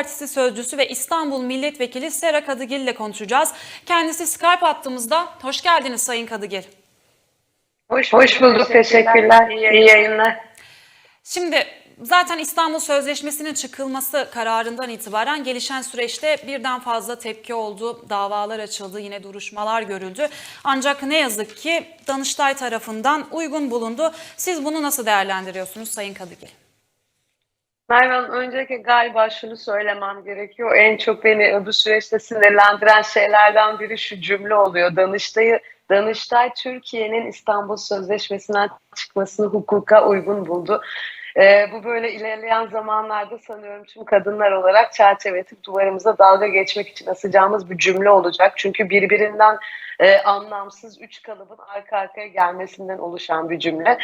Partisi sözcüsü ve İstanbul Milletvekili Sera Kadıgil ile konuşacağız. Kendisi Skype hattımızda. Hoş geldiniz Sayın Kadıgil. Hoş, Hoş bulduk. Teşekkürler. İyi yayınlar. Şimdi zaten İstanbul Sözleşmesi'nin çıkılması kararından itibaren gelişen süreçte birden fazla tepki oldu. Davalar açıldı, yine duruşmalar görüldü. Ancak ne yazık ki Danıştay tarafından uygun bulundu. Siz bunu nasıl değerlendiriyorsunuz Sayın Kadıgil? Merve Hanım öncelikle galiba şunu söylemem gerekiyor. En çok beni bu süreçte sinirlendiren şeylerden biri şu cümle oluyor. Danıştay'ı Danıştay Türkiye'nin İstanbul Sözleşmesi'nden çıkmasını hukuka uygun buldu. Ee, bu böyle ilerleyen zamanlarda sanıyorum tüm kadınlar olarak çerçeveletip duvarımıza dalga geçmek için asacağımız bir cümle olacak. Çünkü birbirinden e, anlamsız üç kalıbın arka arkaya gelmesinden oluşan bir cümle.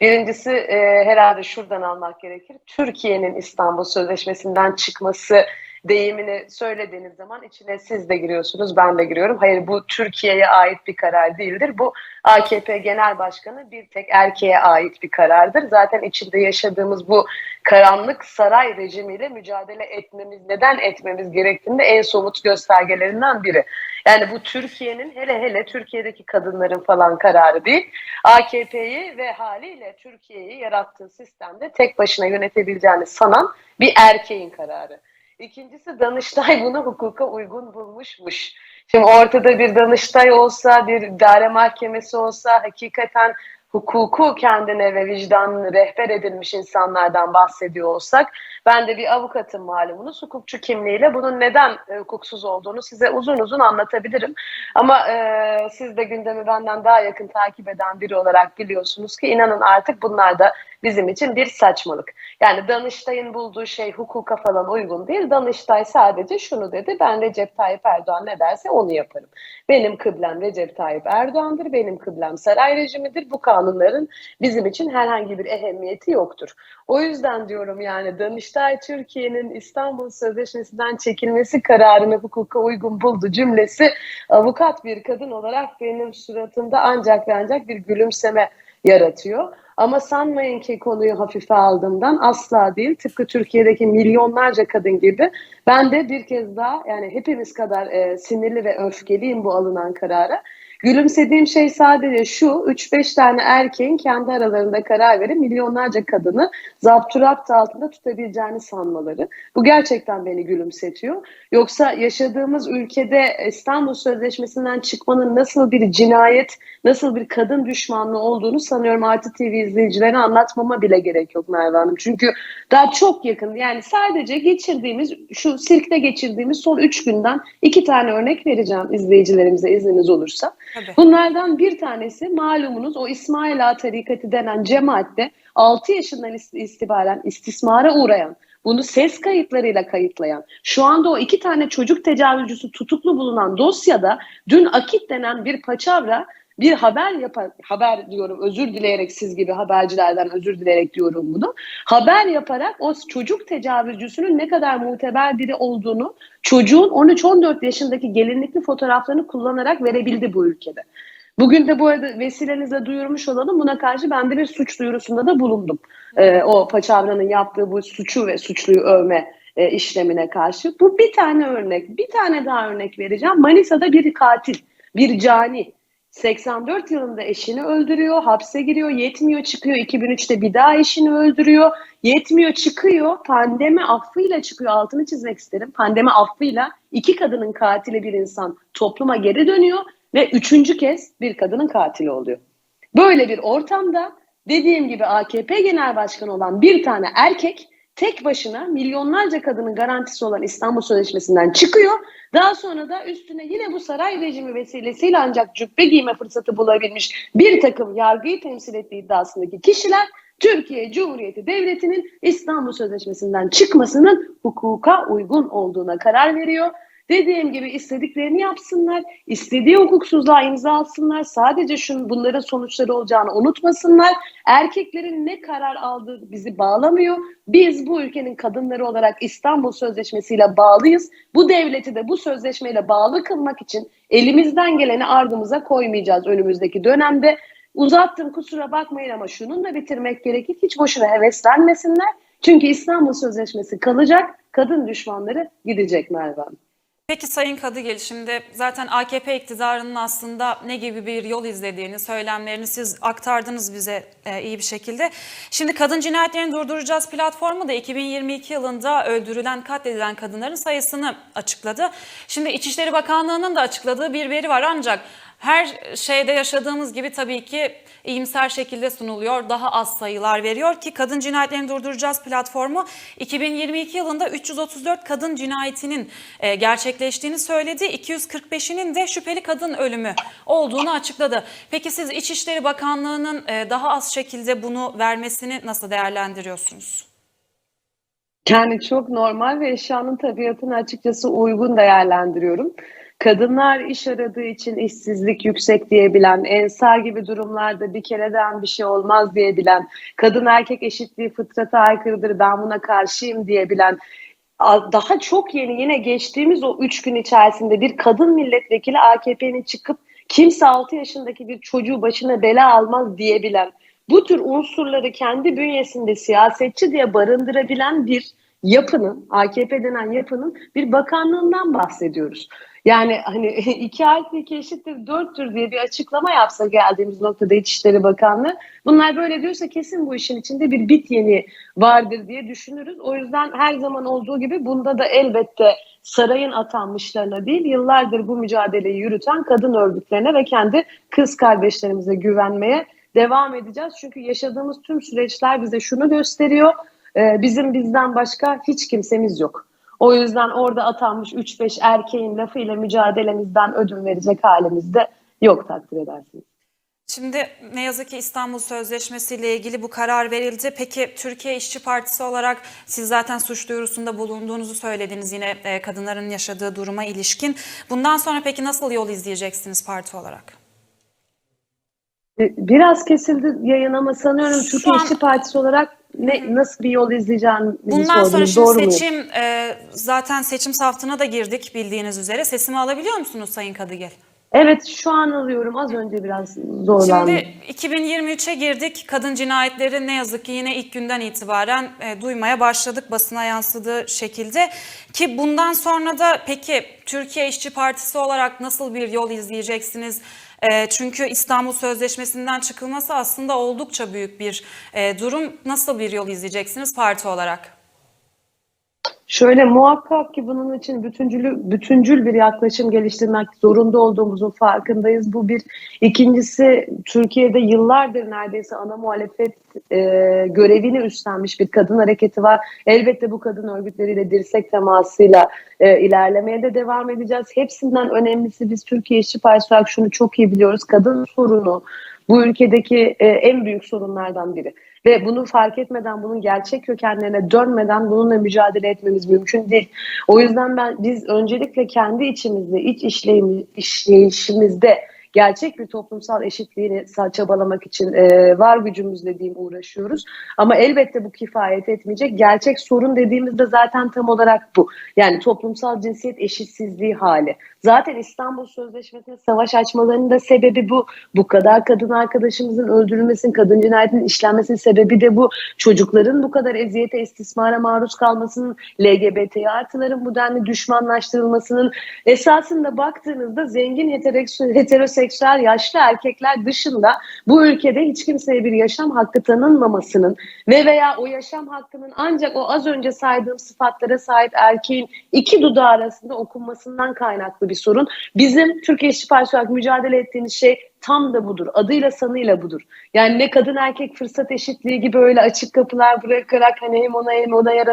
Birincisi e, herhalde şuradan almak gerekir. Türkiye'nin İstanbul Sözleşmesi'nden çıkması deyimini söylediğiniz zaman içine siz de giriyorsunuz, ben de giriyorum. Hayır bu Türkiye'ye ait bir karar değildir. Bu AKP Genel Başkanı bir tek erkeğe ait bir karardır. Zaten içinde yaşadığımız bu karanlık saray rejimiyle mücadele etmemiz, neden etmemiz gerektiğinde en somut göstergelerinden biri. Yani bu Türkiye'nin hele hele Türkiye'deki kadınların falan kararı değil. AKP'yi ve haliyle Türkiye'yi yarattığı sistemde tek başına yönetebileceğini sanan bir erkeğin kararı. İkincisi Danıştay bunu hukuka uygun bulmuşmuş. Şimdi ortada bir Danıştay olsa, bir idare mahkemesi olsa hakikaten hukuku kendine ve vicdanını rehber edilmiş insanlardan bahsediyor olsak ben de bir avukatım malumunuz hukukçu kimliğiyle bunun neden e, hukuksuz olduğunu size uzun uzun anlatabilirim. Ama e, siz de gündemi benden daha yakın takip eden biri olarak biliyorsunuz ki inanın artık bunlar da bizim için bir saçmalık. Yani Danıştay'ın bulduğu şey hukuka falan uygun değil. Danıştay sadece şunu dedi. Ben Recep Tayyip Erdoğan ne derse onu yaparım. Benim kıblem Recep Tayyip Erdoğan'dır. Benim kıblem saray rejimidir. Bu kanunların bizim için herhangi bir ehemmiyeti yoktur. O yüzden diyorum yani Danıştay Türkiye'nin İstanbul Sözleşmesi'nden çekilmesi kararını hukuka uygun buldu cümlesi avukat bir kadın olarak benim suratımda ancak ve ancak bir gülümseme yaratıyor. Ama sanmayın ki konuyu hafife aldığımdan asla değil. Tıpkı Türkiye'deki milyonlarca kadın gibi ben de bir kez daha yani hepimiz kadar e, sinirli ve öfkeliyim bu alınan karara. Gülümsediğim şey sadece şu 3-5 tane erkeğin kendi aralarında karar verip milyonlarca kadını zapturapt altında tutabileceğini sanmaları. Bu gerçekten beni gülümsetiyor. Yoksa yaşadığımız ülkede İstanbul Sözleşmesi'nden çıkmanın nasıl bir cinayet, nasıl bir kadın düşmanlığı olduğunu sanıyorum Artı TV izleyicilerine anlatmama bile gerek yok Merve Hanım. Çünkü daha çok yakın yani sadece geçirdiğimiz şu sirkte geçirdiğimiz son 3 günden iki tane örnek vereceğim izleyicilerimize izniniz olursa. Tabii. Bunlardan bir tanesi malumunuz o İsmail Ağa tarikatı denen cemaatte 6 yaşından istibaren istismara uğrayan, bunu ses kayıtlarıyla kayıtlayan, şu anda o iki tane çocuk tecavüzcüsü tutuklu bulunan dosyada dün Akit denen bir paçavra bir haber yapar, haber diyorum özür dileyerek siz gibi habercilerden özür dileyerek diyorum bunu. Haber yaparak o çocuk tecavüzcüsünün ne kadar muteber biri olduğunu çocuğun 13-14 yaşındaki gelinlikli fotoğraflarını kullanarak verebildi bu ülkede. Bugün de bu arada vesilenizle duyurmuş olalım. Buna karşı ben de bir suç duyurusunda da bulundum. Ee, o Paçavra'nın yaptığı bu suçu ve suçluyu övme e, işlemine karşı. Bu bir tane örnek. Bir tane daha örnek vereceğim. Manisa'da bir katil, bir cani. 84 yılında eşini öldürüyor, hapse giriyor, yetmiyor çıkıyor. 2003'te bir daha eşini öldürüyor, yetmiyor çıkıyor. Pandemi affıyla çıkıyor. Altını çizmek isterim. Pandemi affıyla iki kadının katili bir insan topluma geri dönüyor ve üçüncü kez bir kadının katili oluyor. Böyle bir ortamda dediğim gibi AKP Genel Başkanı olan bir tane erkek tek başına milyonlarca kadının garantisi olan İstanbul Sözleşmesi'nden çıkıyor. Daha sonra da üstüne yine bu saray rejimi vesilesiyle ancak cübbe giyme fırsatı bulabilmiş bir takım yargıyı temsil ettiği iddiasındaki kişiler Türkiye Cumhuriyeti Devleti'nin İstanbul Sözleşmesi'nden çıkmasının hukuka uygun olduğuna karar veriyor. Dediğim gibi istediklerini yapsınlar, istediği hukuksuzluğa imza atsınlar. Sadece şun, bunların sonuçları olacağını unutmasınlar. Erkeklerin ne karar aldığı bizi bağlamıyor. Biz bu ülkenin kadınları olarak İstanbul Sözleşmesi ile bağlıyız. Bu devleti de bu sözleşmeyle bağlı kılmak için elimizden geleni ardımıza koymayacağız önümüzdeki dönemde. Uzattım kusura bakmayın ama şunun da bitirmek gerekir. Hiç boşuna heveslenmesinler. Çünkü İstanbul Sözleşmesi kalacak, kadın düşmanları gidecek Merve Hanım. Peki Sayın Kadıgil şimdi zaten AKP iktidarının aslında ne gibi bir yol izlediğini, söylemlerini siz aktardınız bize e, iyi bir şekilde. Şimdi Kadın Cinayetlerini Durduracağız platformu da 2022 yılında öldürülen, katledilen kadınların sayısını açıkladı. Şimdi İçişleri Bakanlığı'nın da açıkladığı bir veri var ancak her şeyde yaşadığımız gibi tabii ki iyimser şekilde sunuluyor. Daha az sayılar veriyor ki Kadın Cinayetlerini Durduracağız platformu 2022 yılında 334 kadın cinayetinin e, gerçekleştiğini söyledi. 245'inin de şüpheli kadın ölümü olduğunu açıkladı. Peki siz İçişleri Bakanlığı'nın e, daha az şekilde bunu vermesini nasıl değerlendiriyorsunuz? Yani çok normal ve eşyanın tabiatına açıkçası uygun değerlendiriyorum. Kadınlar iş aradığı için işsizlik yüksek diyebilen, ensar gibi durumlarda bir kereden bir şey olmaz diyebilen, kadın erkek eşitliği fıtrata aykırıdır ben buna karşıyım diyebilen, daha çok yeni yine geçtiğimiz o üç gün içerisinde bir kadın milletvekili AKP'nin çıkıp kimse 6 yaşındaki bir çocuğu başına bela almaz diyebilen, bu tür unsurları kendi bünyesinde siyasetçi diye barındırabilen bir yapının, AKP denen yapının bir bakanlığından bahsediyoruz. Yani hani iki artı iki eşittir dörttür diye bir açıklama yapsa geldiğimiz noktada İçişleri Bakanlığı bunlar böyle diyorsa kesin bu işin içinde bir bit yeni vardır diye düşünürüz. O yüzden her zaman olduğu gibi bunda da elbette sarayın atanmışlarına değil yıllardır bu mücadeleyi yürüten kadın örgütlerine ve kendi kız kardeşlerimize güvenmeye devam edeceğiz. Çünkü yaşadığımız tüm süreçler bize şunu gösteriyor. Bizim bizden başka hiç kimsemiz yok. O yüzden orada atanmış 3-5 erkeğin lafıyla mücadelemizden ödün verecek halimizde yok takdir edersiniz. Şimdi ne yazık ki İstanbul Sözleşmesi ile ilgili bu karar verildi. Peki Türkiye İşçi Partisi olarak siz zaten suç duyurusunda bulunduğunuzu söylediniz yine e, kadınların yaşadığı duruma ilişkin. Bundan sonra peki nasıl yol izleyeceksiniz parti olarak? Biraz kesildi yayın ama sanıyorum Şu Türkiye an- İşçi Partisi olarak ne nasıl bir yol izleyeceğini Bundan sonra şimdi Doğru mu? seçim e, zaten seçim safhasına da girdik bildiğiniz üzere. Sesimi alabiliyor musunuz Sayın Kadıgel? Evet şu an alıyorum. Az önce biraz zorlandım. Şimdi 2023'e girdik. Kadın cinayetleri ne yazık ki yine ilk günden itibaren e, duymaya başladık basına yansıdığı şekilde. Ki bundan sonra da peki Türkiye İşçi Partisi olarak nasıl bir yol izleyeceksiniz? E, çünkü İstanbul Sözleşmesi'nden çıkılması aslında oldukça büyük bir e, durum. Nasıl bir yol izleyeceksiniz parti olarak? Şöyle muhakkak ki bunun için bütüncül, bütüncül bir yaklaşım geliştirmek zorunda olduğumuzun farkındayız. Bu bir. İkincisi Türkiye'de yıllardır neredeyse ana muhalefet e, görevini üstlenmiş bir kadın hareketi var. Elbette bu kadın örgütleriyle dirsek temasıyla e, ilerlemeye de devam edeceğiz. Hepsinden önemlisi biz Türkiye İşçi Partisi olarak şunu çok iyi biliyoruz. Kadın sorunu bu ülkedeki e, en büyük sorunlardan biri. Ve bunu fark etmeden, bunun gerçek kökenlerine dönmeden bununla mücadele etmemiz mümkün değil. O yüzden ben biz öncelikle kendi içimizde, iç işleyimi, işleyişimizde gerçek bir toplumsal eşitliğini çabalamak için e, var gücümüzle diyeyim uğraşıyoruz. Ama elbette bu kifayet etmeyecek. Gerçek sorun dediğimizde zaten tam olarak bu. Yani toplumsal cinsiyet eşitsizliği hali. Zaten İstanbul Sözleşmesi'ne savaş açmalarının da sebebi bu. Bu kadar kadın arkadaşımızın öldürülmesinin, kadın cinayetinin işlenmesinin sebebi de bu. Çocukların bu kadar eziyete, istismara maruz kalmasının, LGBT artıların bu denli düşmanlaştırılmasının esasında baktığınızda zengin heteroseksüel, heteroseksüel yaşlı erkekler dışında bu ülkede hiç kimseye bir yaşam hakkı tanınmamasının ve veya o yaşam hakkının ancak o az önce saydığım sıfatlara sahip erkeğin iki dudağı arasında okunmasından kaynaklı bir sorun. Bizim Türkiye İşçi Partisi olarak mücadele ettiğimiz şey tam da budur. Adıyla sanıyla budur. Yani ne kadın erkek fırsat eşitliği gibi öyle açık kapılar bırakarak hani hem ona hem ona yer.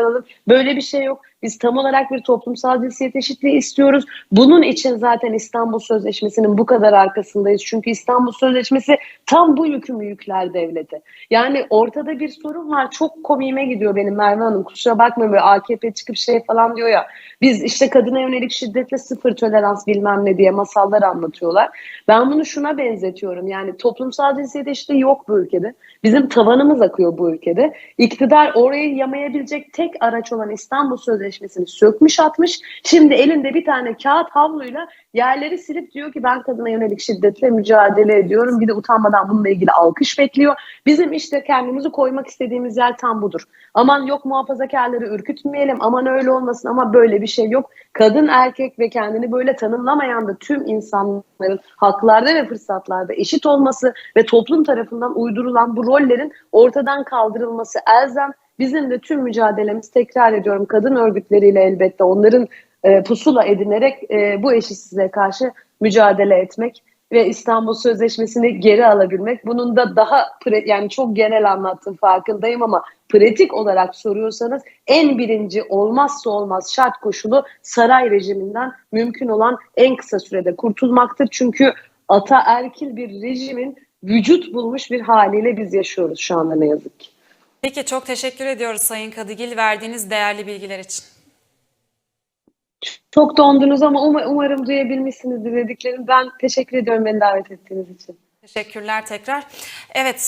Böyle bir şey yok. Biz tam olarak bir toplumsal cinsiyet eşitliği istiyoruz. Bunun için zaten İstanbul Sözleşmesi'nin bu kadar arkasındayız. Çünkü İstanbul Sözleşmesi tam bu yükümü yükler devlete. Yani ortada bir sorun var. Çok komiğime gidiyor benim Merve Hanım. Kusura bakmayın böyle AKP çıkıp şey falan diyor ya. Biz işte kadına yönelik şiddetle sıfır tolerans bilmem ne diye masallar anlatıyorlar. Ben bunu şuna benziyorum benzetiyorum. Yani toplumsal cinsiyet eşitliği yok bu ülkede. Bizim tavanımız akıyor bu ülkede. İktidar orayı yamayabilecek tek araç olan İstanbul Sözleşmesi'ni sökmüş atmış. Şimdi elinde bir tane kağıt havluyla yerleri silip diyor ki ben kadına yönelik şiddetle mücadele ediyorum. Bir de utanmadan bununla ilgili alkış bekliyor. Bizim işte kendimizi koymak istediğimiz yer tam budur. Aman yok muhafazakarları ürkütmeyelim, aman öyle olmasın ama böyle bir şey yok. Kadın, erkek ve kendini böyle tanımlamayan da tüm insanların haklarda ve fırsatlarda eşit olması ve toplum tarafından uydurulan bu rollerin ortadan kaldırılması elzem. Bizim de tüm mücadelemiz tekrar ediyorum kadın örgütleriyle elbette onların e, pusula edinerek e, bu eşitsizliğe karşı mücadele etmek ve İstanbul Sözleşmesi'ni geri alabilmek. Bunun da daha yani çok genel anlattığım farkındayım ama pratik olarak soruyorsanız en birinci olmazsa olmaz şart koşulu saray rejiminden mümkün olan en kısa sürede kurtulmaktır. Çünkü ataerkil bir rejimin vücut bulmuş bir haliyle biz yaşıyoruz şu anda ne yazık ki. Peki çok teşekkür ediyoruz Sayın Kadıgil verdiğiniz değerli bilgiler için. Çok dondunuz ama um- umarım duyabilmişsinizdir dediklerim. Ben teşekkür ediyorum beni davet ettiğiniz için. Teşekkürler tekrar. Evet